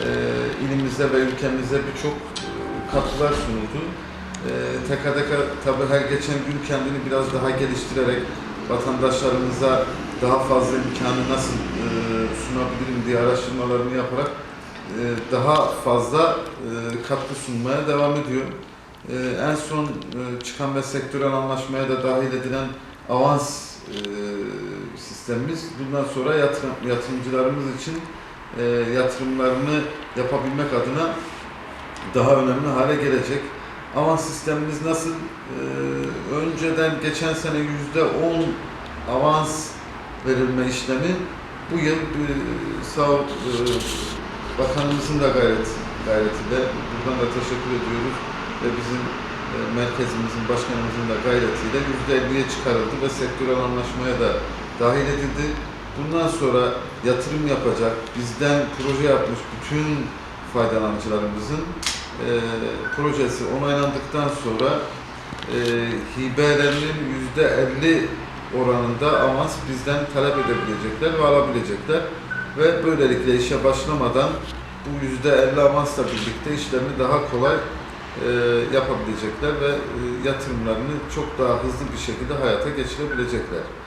e, ilimize ve ülkemize birçok e, katkılar sunuldu. E, TKDK tabii her geçen gün kendini biraz daha geliştirerek vatandaşlarımıza daha fazla imkanı nasıl e, sunabilirim diye araştırmalarını yaparak e, daha fazla e, katkı sunmaya devam ediyor. E, en son e, çıkan ve sektörel anlaşmaya da dahil edilen avans e, sistemimiz bundan sonra yatırım, yatırımcılarımız için e, yatırımlarını yapabilmek adına daha önemli hale gelecek. Avans sistemimiz nasıl? E, önceden geçen sene yüzde on avans verilme işlemi bu yıl e, sağ ol, e, bakanımızın da gayret gayretiyle buradan da teşekkür ediyoruz ve bizim e, merkezimizin başkanımızın da gayretiyle yüzde elliye çıkarıldı ve sektörel anlaşmaya da dahil edildi. Bundan sonra yatırım yapacak, bizden proje yapmış bütün faydalanıcılarımızın e, projesi onaylandıktan sonra e, hibelerinin yüzde elli oranında avans bizden talep edebilecekler ve alabilecekler ve böylelikle işe başlamadan bu yüzde elli avansla birlikte işlerini daha kolay e, yapabilecekler ve e, yatırımlarını çok daha hızlı bir şekilde hayata geçirebilecekler.